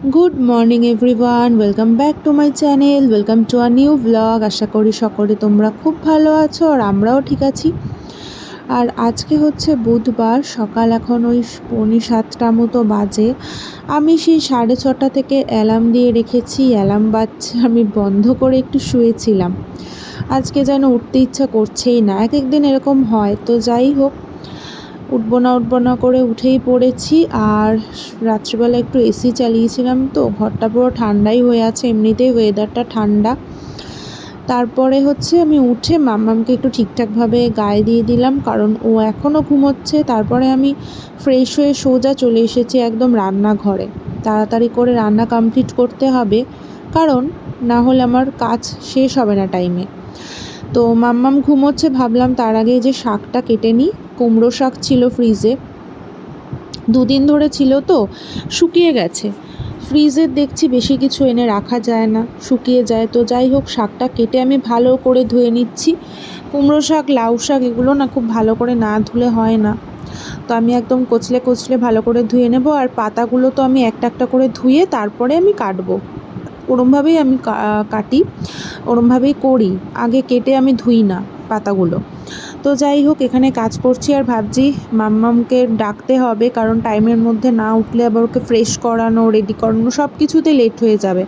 Good morning everyone welcome back to my channel welcome to a new blog আশা করি সকলে তোমরা খুব ভালো আছো আর আমরাও ঠিক আছি। আর আজকে হচ্ছে বুধবার, সকাল এখন ওই পৌনে সাতটা মতো বাজে। আমি সেই সাড়ে ছটা থেকে অ্যালার্ম দিয়ে রেখেছি। অ্যালার্ম বাজছে, আমি বন্ধ করে একটু শুয়েছিলাম। আজকে যেন উঠতে ইচ্ছা করছেই না। এক এক দিন এরকম হয়। তো যাই হোক উঠবো না উঠবো না করে উঠেই পড়েছি আর রাত্রিবেলা একটু এসি চালিয়েছিলাম তো ঘরটা পুরো ঠান্ডাই হয়ে আছে, এমনিতেই ওয়েদারটা ঠান্ডা। তারপরে হচ্ছে আমি উঠে মাম্মামকে একটু ঠিকঠাকভাবে গায়ে দিয়ে দিলাম কারণ ও এখনও ঘুমোচ্ছে। তারপরে আমি ফ্রেশ হয়ে সোজা চলে এসেছি একদম রান্নাঘরে। তাড়াতাড়ি করে রান্না কমপ্লিট করতে হবে কারণ না হলে আমার কাজ শেষ হবে না টাইমে তো মাম্মাম ঘুমোচ্ছে, ভাবলাম তার আগে যে শাকটা কেটে নিই। কুমড়ো শাক ছিল ফ্রিজে। দুদিন ধরে ছিল তো, শুকিয়ে গেছে। ফ্রিজে দেখছি বেশি কিছু এনে রাখা যায় না, শুকিয়ে যায় তো। যাই হোক, শাকটা কেটে আমি ভালো করে ধুয়ে নিচ্ছি। কুমড়ো শাক, লাউ শাক, এগুলো না খুব ভালো করে না ধুলে হয় না। তো আমি একদম কচলে কচলে ভালো করে ধুয়ে নেব আর পাতাগুলো তো আমি একটা একটা করে ধুয়ে তারপরে আমি কাটবো। ওরমভাবেই আমি কাটি, ওরমভাবেই করি। আগে কেটে আমি ধুই না পাতাগুলো। তো যাই হোক, এখানে কাজ করছি আর ভাবছি মাম্মামকে ডাকতে হবে, কারণ টাইমের মধ্যে না উঠলে আবার ওকে ফ্রেশ করানো রেডি করানো সব কিছুতে লেট হয়ে যাবে।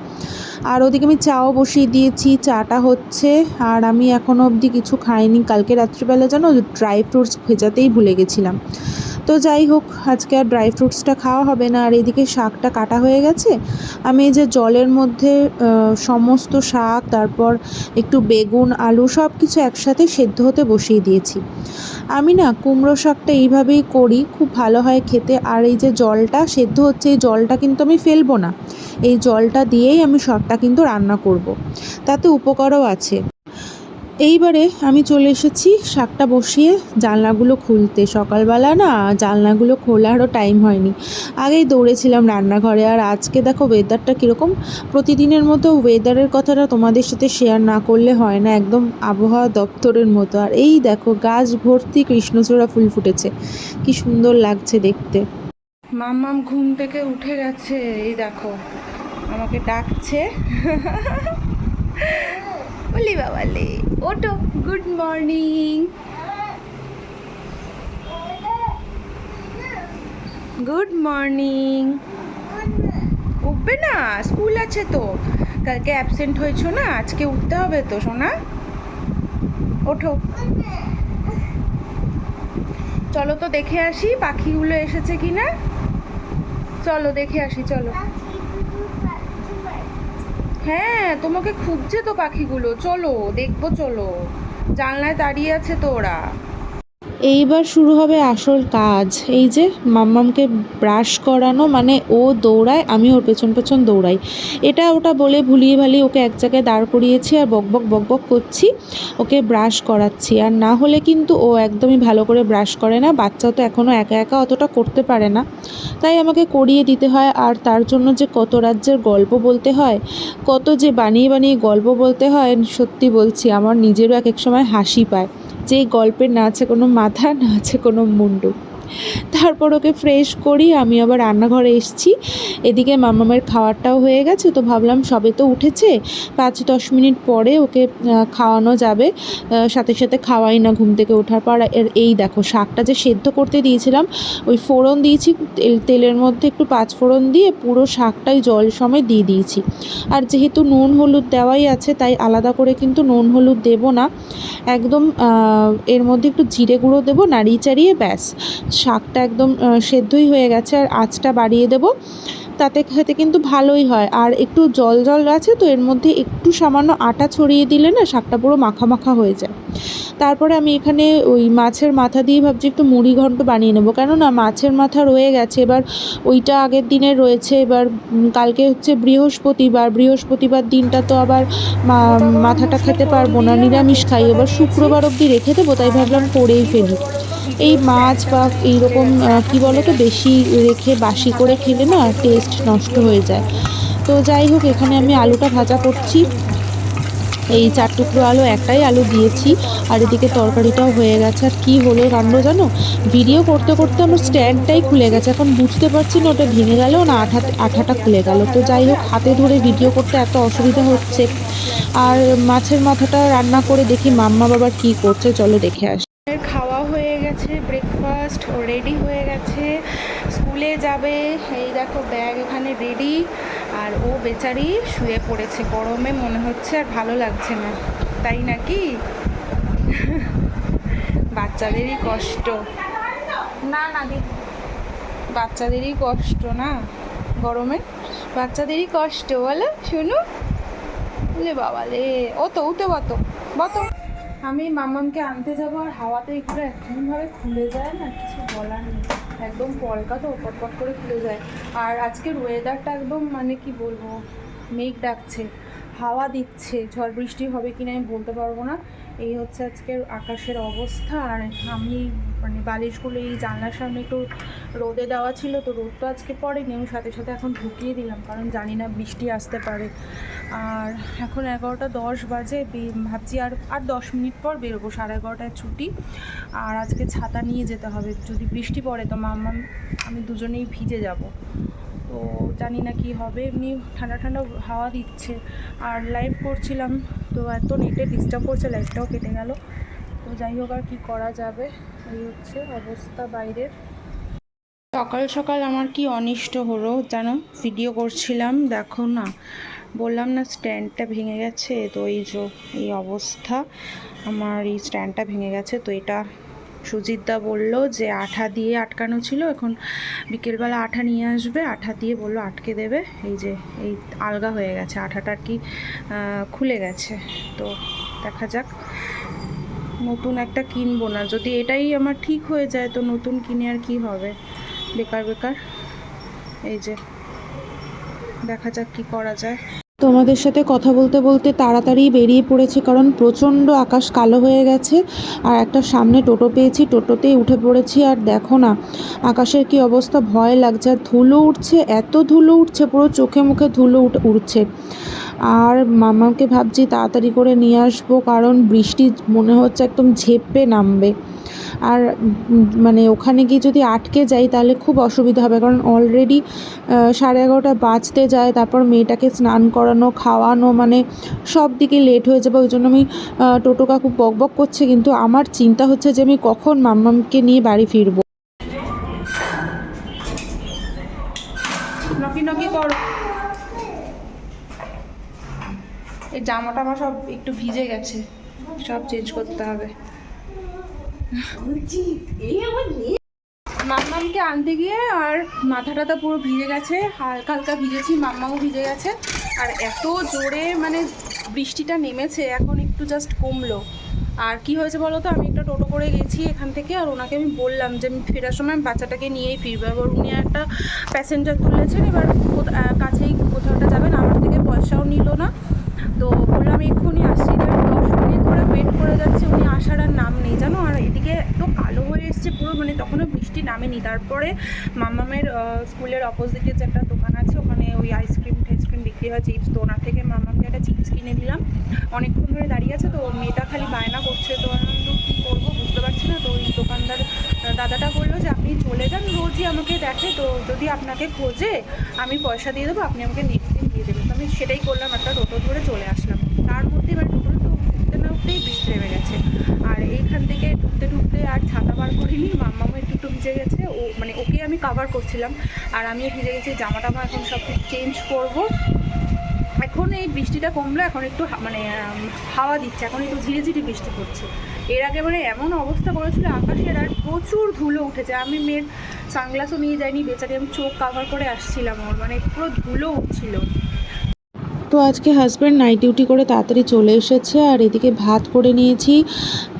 আর ওদিকে আমি চাও বসিয়ে দিয়েছি, চাটা হচ্ছে, আর আমি এখনও অবধি কিছু খাইনি। কালকে রাত্রিবেলা যেন ড্রাই ফ্রুটস ভেজাতেই ভুলে গেছিলাম। তো যাই হোক, আজকে আর ড্রাই ফ্রুটসটা খাওয়া হবে না। আর এদিকে শাকটা কাটা হয়ে গেছে। আমি এই যে জলের মধ্যে সমস্ত শাক, তারপর একটু বেগুন, আলু সব কিছু একসাথে সেদ্ধ হতে বসিয়ে দিয়েছি। আমি না কুমড়ো শাকটা এইভাবেই করি, খুব ভালো হয় খেতে। আর এই যে জলটা সেদ্ধ হচ্ছে, এই জলটা কিন্তু আমি ফেলব না। এই জলটা দিয়েই আমি শাকটা কিন্তু রান্না করব। তাতে উপকারও আছে। এইবারে আমি চলে এসেছি, শাকটা বসিয়ে জানলাগুলো খুলতে। সকালবেলা না জানলাগুলো খোলারও টাইম হয়নি। আগেই দৌড়েছিলাম রান্নাঘরে। আর আজকে দেখো ওয়েদারটা কীরকম? প্রতিদিনের মতো ওয়েদারের কথাটা তোমাদের সাথে শেয়ার না করলে হয় না, একদম আবহাওয়া দপ্তরের মতো। আর এই দেখো গাছ ভর্তি কৃষ্ণচূড়া ফুল ফুটেছে। কি সুন্দর লাগছে দেখতে। মাম্মাম ঘুম থেকে উঠে গেছে। এই দেখো, আমাকে ডাকছে। বলি বাবালে ওটো গুড মর্নিং গুড মর্নিং উঠবে না, স্কুল আছে তো। কালকে অ্যাবসেন্ট হয়েছো না, আজকে উঠতে হবে তো, সোনা। ওঠো। চলো তো দেখে আসি, পাখিগুলো এসেছে কি না চলো দেখে আসি, চলো। হ্যাঁ তোমাকে খুঁজছে তো পাখিগুলো। চলো দেখব চলো। জানলায় দাঁড়িয়ে আছে তো ওরা। এইবার শুরু হবে আসল কাজ। এই যে মাম্মামকে ব্রাশ করানো মানে ও দৌড়ায়, আমি ওর পেছন পেছন দৌড়াই। এটা ওটা বলে ভুলিয়ে ভালিয়ে ওকে এক জায়গায় দাঁড় করিয়েছি আর বকবক বকবক করছি, ওকে ব্রাশ করাচ্ছি। আর না হলে কিন্তু ও একদমই ভালো করে ব্রাশ করে না, বাচ্চা তো এখনও একা একা অতটা করতে পারে না। তাই আমাকে করিয়ে দিতে হয়, আর তার জন্য যে কত রাজ্যের গল্প বলতে হয়, কত যে বানিয়ে বানিয়ে গল্প বলতে হয়, সত্যি বলছি, আমার নিজেরও এক এক সময় হাসি পায়। যে গল্পের না আছে কোনো মাথা না আছে কোনো মুন্ডু। তারপর ওকে ফ্রেশ করি, আমি আবার রান্নাঘরে এসেছি। এদিকে মামামের খাওয়ারটাও হয়ে গেছে, তো ভাবলাম সবে তো উঠেছে, পাঁচ দশ মিনিট পরে ওকে খাওয়ানো যাবে। সাথে সাথে খাওয়াই না ঘুম থেকে ওঠার পর। এই দেখো, শাকটা যে সেদ্ধ করতে দিয়েছিলাম, ওই ফোড়ন দিয়েছি, তেল, তেলের মধ্যে একটু পাঁচ ফোড়ন দিয়ে পুরো শাকটাই জল সময় দিয়ে দিয়েছি। আর যেহেতু নুন হলুদ দেওয়াই আছে, তাই আলাদা করে কিন্তু নুন হলুদ দেবো না। একদম এর মধ্যে একটু জিরে গুঁড়ো দেবো, নাড়িয়ে চাড়িয়ে ব্যাস। শাকটা একদম সেদ্ধই হয়ে গেছে আর আঁচটা বাড়িয়ে দেবো। তাতে খেতে কিন্তু ভালোই হয়। আর একটু জল জল আছে তো এর মধ্যে একটু সামান্য আটা ছড়িয়ে দিলে না শাকটা পুরো মাখা মাখা হয়ে যায়। তারপরে আমি এখানে ওই মাছের মাথা দিয়ে ভাবছি একটু মুড়ি ঘন্ট বানিয়ে নেব। কেননা মাছের মাথা রয়ে গেছে। এবার ওইটা আগের দিনে রয়েছে। এবার কালকে হচ্ছে বৃহস্পতিবার। বৃহস্পতিবার দিনটা তো আবার মাথাটা খেতে পারব না। নিরামিষ খাই। এবার শুক্রবার অবধি রেখে দেবো। তাই ভাবলাম করেই ফেলি। এই মাছ বা এইরকম কী বলো তো বেশি রেখে বাসি করে খেলে না টেস্ট নষ্ট হয়ে যায়। তো যাই হোক, এখানে আমি আলুটা ভাজা করছি। এই চার টুকরো আলু, একটাই আলু দিয়েছি। আর এদিকে তরকারিটাও হয়ে গেছে। আর কী হলো কাণ্ড জানো? ভিডিও করতে করতে আমার স্ট্যান্ডটাই খুলে গেছে। এখন বুঝতে পারছি না, ওটা ভেঙে গেল না আঠা, আঠাটা খুলে গেল। তো যাই হোক, হাতে ধরে ভিডিও করতে এত অসুবিধা হচ্ছে। আর মাছের মাথাটা রান্না করে দেখি মাম্মা বাবার কী করছে, চলো দেখে আসি। খাওয়া হয়ে গেছে ব্রেকফাস্ট রেডি হয়ে গেছে। স্কুলে যাবে, এই দেখো ব্যাগ এখানে রেডি আর ও বেচারি শুয়ে পড়েছে, গরমে মনে হচ্ছে আর ভালো লাগছে না। তাই নাকি? বাচ্চাদেরই কষ্ট। না না, দি বাচ্চাদেরই কষ্ট না, গরমে। বাচ্চাদেরই কষ্ট, বলো, শুনু। বাবা রে ও তো উঠে বতো বতো। আমি মামামকে আনতে যাব আর হাওয়াতে এগুলো এমনভাবে খুলে যায় না, কিছু বলার নেই। একদম পলকা তো পটপট করে খুলে যায়। আর আজকের ওয়েদারটা একদম মানে কি বলব, মেঘ ডাকছে, হাওয়া দিচ্ছে, ঝড় বৃষ্টি হবে কি না আমি বলতে পারব না। এই হচ্ছে আজকের আকাশের অবস্থা। আর আমি মানে বালিশগুলো এই জানলার সামনে একটু রোদে দেওয়া ছিল, তো রোদ তো আজকে পড়েনি। আমি সাথে সাথে এখন ঢুকিয়ে দিলাম, কারণ জানি না বৃষ্টি আসতে পারে। আর এখন এগারোটা দশ বাজে ভাবছি আর আর দশ মিনিট পর বেরোবো, সাড়ে এগারোটায় ছুটি। আর আজকে ছাতা নিয়ে যেতে হবে, যদি বৃষ্টি পড়ে তো মাম্মা, আমি দুজনেই ভিজে যাব। তো জানি না কি হবে। এমনি ঠান্ডা ঠান্ডা হাওয়া দিচ্ছে। আর লাইভ করছিলাম, তো এত নেটে ডিস্টার্ব করছে লাইভটাও কেটে গেল। তো যাই হোক আর কী করা যাবে। এই হচ্ছে অবস্থা বাইরের। সকাল সকাল আমার কি অনিষ্ট হলো জানো? ভিডিও করছিলাম, দেখো না। বললাম না স্ট্যান্ডটা ভেঙে গেছে, তো এই যে এই অবস্থা। আমার এই স্ট্যান্ডটা ভেঙে গেছে, তো এটা সুজিতদা বলল যে আঠা দিয়ে আটকানো ছিল, এখন বিকেলবেলা আঠা নিয়ে আসবে। আঠা দিয়ে বলল, আটকে দেবে। এই যে, এই আলগা হয়ে গেছে। আঠাটা আর কি খুলে গেছে। তো দেখা যাক। নতুন একটা কিনবো না। যদি এটাই আমার ঠিক হয়ে যায়, তো নতুন কিনে আর কি হবে? বেকার বেকার। এই যে, দেখা যাক কি করা যায়। তোমাদের সাথে কথা বলতে বলতে তাড়াতাড়ি বেরিয়ে পড়েছি, কারণ প্রচণ্ড আকাশ কালো হয়ে গেছে আর একটা সামনে টোটো পেয়েছি, টোটোতেই উঠে পড়েছি আর দেখো না, আকাশের কি অবস্থা, ভয় লাগছে। আর ধুলো উঠছে, এত ধুলো উঠছে, পুরো চোখে মুখে ধুলো উঠ, উঠছে। আর মামাকে ভাবছি তাড়াতাড়ি করে নিয়ে আসব, কারণ বৃষ্টি মনে হচ্ছে একদম ঝেপে নামবে। আর মানে ওখানে গিয়ে যদি আটকে যাই তাহলে খুব অসুবিধা হবে, কারণ অলরেডি সাড়ে এগারোটা বাজতে যায়, তারপর মেয়েটাকে স্নান করানো, খাওয়ানো মানে সব দিকে লেট হয়ে যাবে। ওই জন্য আমি টোটো কাকু বক বক করছে, কিন্তু আমার চিন্তা হচ্ছে যে আমি কখন মাম্মামকে নিয়ে বাড়ি ফিরবো নকি নকি করো এই জামাটা আমার সব একটু ভিজে গেছে। সব চেঞ্জ করতে হবে। মাম্মামকে আনতে গিয়ে আর মাথাটা তো পুরো ভিজে গেছে, হালকা হালকা ভিজেছি, মাম্মাও ভিজে গেছে। আর এত জোরে মানে বৃষ্টিটা নেমেছে, এখন একটু জাস্ট কমলো। আর কি হয়েছে বলো তো, আমি একটা টোটো করে গেছি এখান থেকে আর ওনাকে আমি বললাম যে আমি ফেরার সময় বাচ্চাটাকে নিয়েই ফিরবো। এবার উনি একটা প্যাসেঞ্জার তুলেছেন, এবার কাছেই কোথাও যাবেন, আমার থেকে পয়সাও নিল না। তো বললাম এক্ষুনি আসছি। এবার দশ মিনিট ধরে ওয়েট করে যাচ্ছে উনি আসার আর নাম নেই। জানো? আর এদিকে এত কালো হয়ে এসছে পুরো মানে তখনও বৃষ্টি নামেনি। তারপরে মামামের স্কুলের অপোজিটে যে একটা দোকান আছে ওখানে ওই আইসক্রিম টাইসক্রিম বিক্রি হয় চিপস তো ওনার থেকে মামাকে একটা চিপস কিনে দিলাম। অনেকক্ষণ ধরে দাঁড়িয়ে আছে তো মেয়েটা খালি বায়না করছে। তো আমি বললাম, কী করব? বুঝতে পারছি না। তো ওই দোকানদার দাদাটা বলল যে আপনি চলে যান রোজই আমাকে দেখে। তো যদি আপনাকে খোঁজে আমি পয়সা দিয়ে দেবো আপনি আমাকে নেক্সট দিন দিয়ে দেবেন তো আমি সেটাই করলাম, একটা টোটো ধরে চলে আসলাম। তার মধ্যে এবার টোটো তো উঠতে না উঠতেই বৃষ্টি নেমে গেছে। আর এইখান থেকে ঢুকতে ঢুকতে আর ছাতা বার করিনি মাম্মামও একটু একটু ভিজে গেছে। ও মানে ওকে আমি কাভার করছিলাম, আর আমিও ভিজে গেছি জামা টামা এখন সব কিছু চেঞ্জ করব। এখন এই বৃষ্টিটা কমলো, এখন একটু মানে হাওয়া দিচ্ছে, এখন একটু ধীরে ধীরে বৃষ্টি পড়ছে। এর আগে মানে এমন অবস্থা করেছিল আকাশের আর প্রচুর ধুলো উঠেছে। আমি মেয়ের সানগ্লাসও নিয়ে যাইনি, বেচারি আমি চোখ কাভার করে আসছিলাম ওর মানে পুরো ধুলো উঠছিল। তো আজকে হাজব্যান্ড নাইট ডিউটি করে তাড়াতাড়ি চলে এসেছে আর এদিকে ভাত করে নিয়েছি।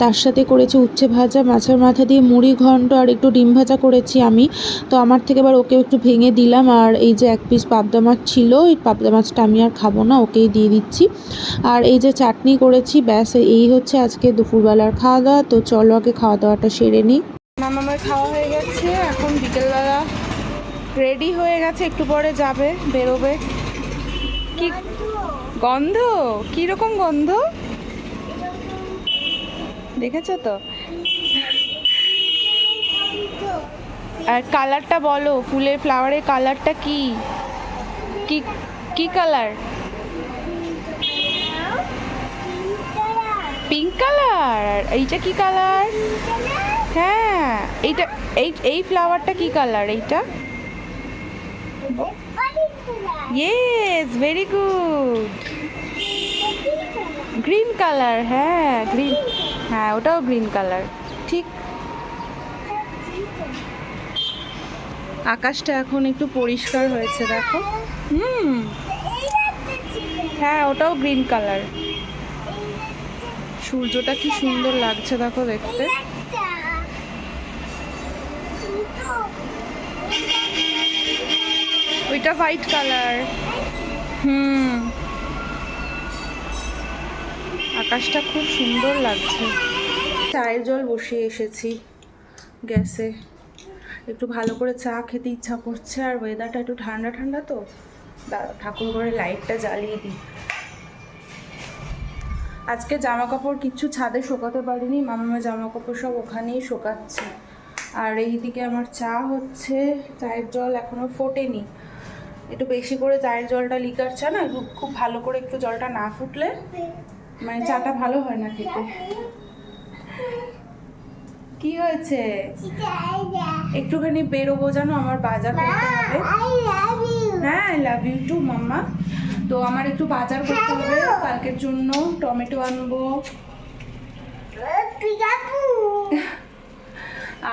তার সাথে করেছি উচ্ছে ভাজা, মাছের মাথা দিয়ে মুড়ি ঘন্ট আর একটু ডিম ভাজা করেছি আমি। তো আমার থেকে এবার ওকে একটু ভেঙে দিলাম আর এই যে এক পিস পাবদা মাছ ছিল, এই পাবদা মাছটা আমি আর খাব না, ওকেই দিয়ে দিচ্ছি। আর এই যে চাটনি করেছি, ব্যাস, এই হচ্ছে আজকে দুপুরবেলার খাওয়া দাওয়া তো চলো আগে খাওয়া দাওয়াটা সেরে নিই। মামামার খাওয়া হয়ে গেছে। এখন বিকেলবেলা রেডি হয়ে গেছে, একটু পরে যাবে, বেরোবে। কি গন্ধ? কি রকম গন্ধ? দেখেছ তো? আর কালারটা বলো ফুলের ফ্লাওয়ারের কালারটা কি? কি কি কালার? পিঙ্ক কালার এইটা কি কালার হ্যাঁ এইটা এই এই ফ্লাওয়ারটা কি কালার এইটা? Yes very good green colour হ্যাঁ গ্রিন হ্যাঁ ওটাও গ্রিন কালার ঠিক। আকাশটা এখন একটু পরিষ্কার হয়েছে, দেখো। হুম হ্যাঁ ওটাও গ্রিন কালার সূর্যটা কি সুন্দর লাগছে, দেখো দেখতে। ওইটা হোয়াইট কালার হুম। আকাশটা খুব সুন্দর লাগছে। চায়ের জল বসিয়ে এসেছি গ্যাসে। একটু ভালো করে চা খেতে ইচ্ছা করছে, আর ওয়েদারটা একটু ঠান্ডা ঠান্ডা তো। ঠাকুর ঘরে লাইটটা জ্বালিয়ে দিই। আজকে জামা কাপড় কিচ্ছু ছাদে শোকাতে পারিনি, মামামা জামা কাপড় সব ওখানেই শোকাচ্ছে। আর এইদিকে আমার চা হচ্ছে, চায়ের জল এখনও ফোটেনি। একটু বেশি করে চায়ের জলটা লিকার চা না খুব ভালো করে একটু জলটা না ফুটলে মানে চাটা ভালো হয় না খেতে? কি হয়েছে? একটুখানি বেরোবো জানো, আমার বাজার করতে হবে। হ্যাঁ I love you too mama. তো আমার একটু বাজার করতে হবে, কালকের জন্য টমেটো আনব।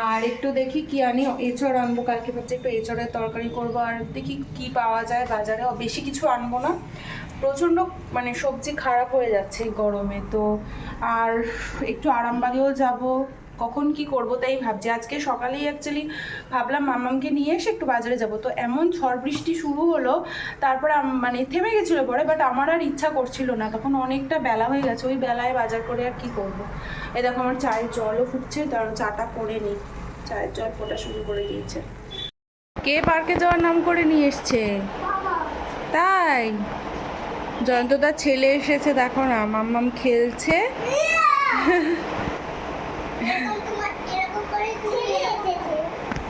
আর একটু দেখি কি আনি, এঁচড় আনব, কালকে ভাবছি একটু এঁচড়ের তরকারি করব, আর দেখি কি পাওয়া যায় বাজারে। বেশি কিছু আনব না। প্রচণ্ড মানে সবজি খারাপ হয়ে যাচ্ছে গরমে, তো আর একটু আরামবাগেও যাব। কখন কি করব তাই ভাবছি। আজকে সকালেই অ্যাকচুয়ালি ভাবলাম মামামকে নিয়ে এসে একটু বাজারে যাব। তো এমন ঝড় বৃষ্টি শুরু হলো, তারপরে মানে থেমে গেছিল পরে বাট আমার আর ইচ্ছা করছিল না। তখন অনেকটা বেলা হয়ে গেছে, ওই বেলায় বাজার করে আর কি করব। এ দেখো আমার চায়ের জলও ফুটছে তার চাটা করে নিই। চায়ের জল ফোটা শুরু করে দিয়েছে। কে পার্কে যাওয়ার নাম করে নিয়ে এসছে? তাই? জয়ন্তদার ছেলে এসেছে দেখো না মাম্মাম খেলছে।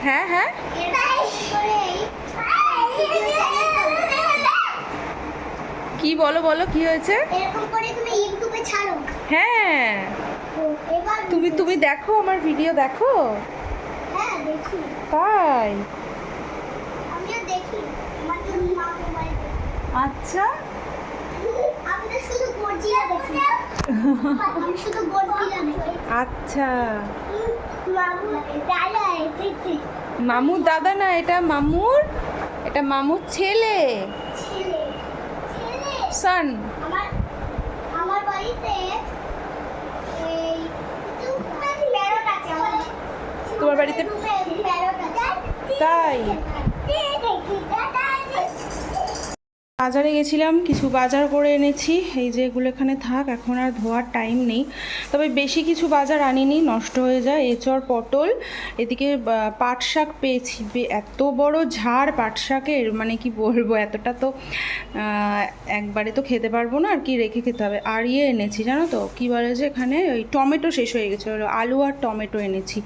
হ্যাঁ হ্যাঁ। কি বলো বলো কি হয়েছে? হ্যাঁ। তুমি তুমি দেখো আমার ভিডিও দেখো। তাই। আচ্ছা আমি তো শুধু গর্জিয়া দেখি আমি শুধু গর্জিয়া দেখি আচ্ছা। মামু দাদা মামুর দাদা না এটা মামুর? এটা মামুর ছেলে। সান। আমার বাড়িতে তোমার বাড়িতে তাই দেখি দাদা বাজারে গেছিলাম, কিছু বাজার করে এনেছি। এই যে এগুলো এখানে থাক, এখন আর ধোয়ার টাইম নেই। তবে বেশি কিছু বাজার আনিনি, নষ্ট হয়ে যায়। এচর পটল, এদিকে পাট শাক পেয়েছি। এত বড় ঝাড় পাট শাকের মানে কি বলব, এতটা তো একবারে তো খেতে পারব না, আর কি রেখে খেতে হবে। আর ইয়ে এনেছি, জানো তো, কী বলে যে এখানে, ওই টমেটো শেষ হয়ে গেছিল আলু আর টমেটো এনেছি।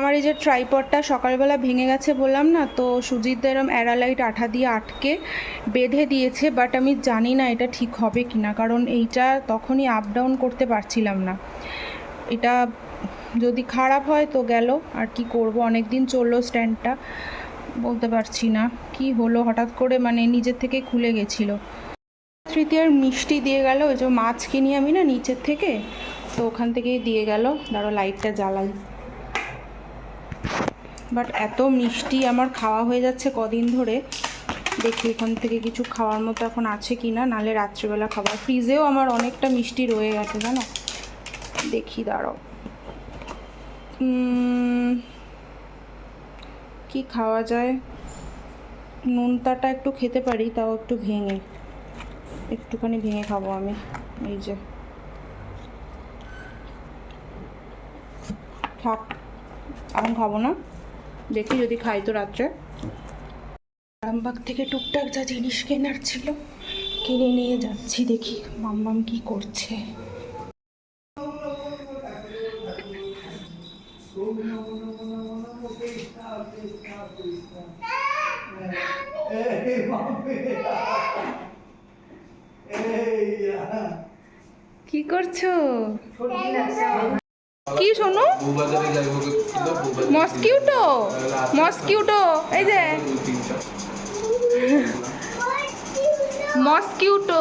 আমার এই যে ট্রাইপডটা সকালবেলা ভেঙে গেছে বললাম না, তো সুজিত এরম অ্যারালাইট আঠা দিয়ে আটকে বেঁধে দিয়েছে বাট আমি জানি না এটা ঠিক হবে কি না কারণ এইটা তখনই আপ ডাউন করতে পারছিলাম না। এটা যদি খারাপ হয় তো গেল, আর কি করব অনেক দিন চলল স্ট্যান্ডটা বলতে পারছি না কি হলো, হঠাৎ করে মানে নিজের থেকে খুলে গেছিল। তৃতীয়ার মিষ্টি দিয়ে গেল, ওই যে মাছ কিনি আমি না নিচের থেকে, তো ওখান থেকেই দিয়ে গেল দাঁড়ো লাইটটা জ্বালাই। বাট এত মিষ্টি আমার খাওয়া হয়ে যাচ্ছে কদিন ধরে। দেখি এখান থেকে কিছু খাওয়ার মতো এখন আছে কি না নাহলে রাত্রিবেলা খাবার। ফ্রিজেও আমার অনেকটা মিষ্টি রয়ে গেছে, জানো? দেখি দাঁড়াও। কি খাওয়া যায়? নুনতাটা একটু খেতে পারি, তাও একটু ভেঙে। একটুখানি ভেঙে খাব আমি, এই যে। থাক, এখন খাব না? দেখি যদি খাই তো রাত্রে আরামবাগ থেকে টুকটাক যা জিনিস কেনার ছিল কিনে নিয়ে যাচ্ছি দেখি মাম্মাম কি করছে কি করছ কি শোনো? মস্কিউটো? মস্কিউটো, এই যে। মস্কিউটো।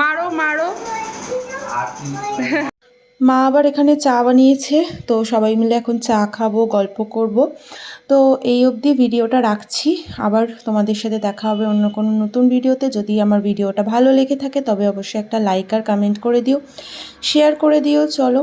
মারো মারো। মা আবার এখানে চা বানিয়েছে, তো সবাই মিলে এখন চা খাব, গল্প করব। তো এই অবধি ভিডিওটা রাখছি। আবার তোমাদের সাথে দেখা হবে অন্য কোনো নতুন ভিডিওতে। যদি আমার ভিডিওটা ভালো লেগে থাকে, তবে অবশ্যই একটা লাইক আর কমেন্ট করে দিও। শেয়ার করে দিও, চলো।